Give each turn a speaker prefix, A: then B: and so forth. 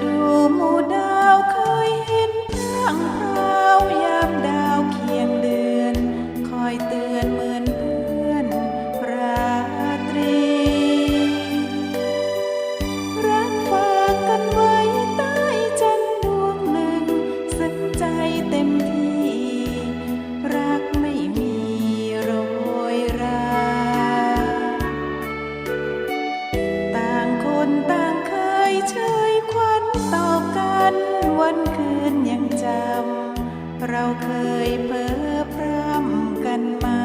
A: Đưa. ยเพ้อพร่ำกันมา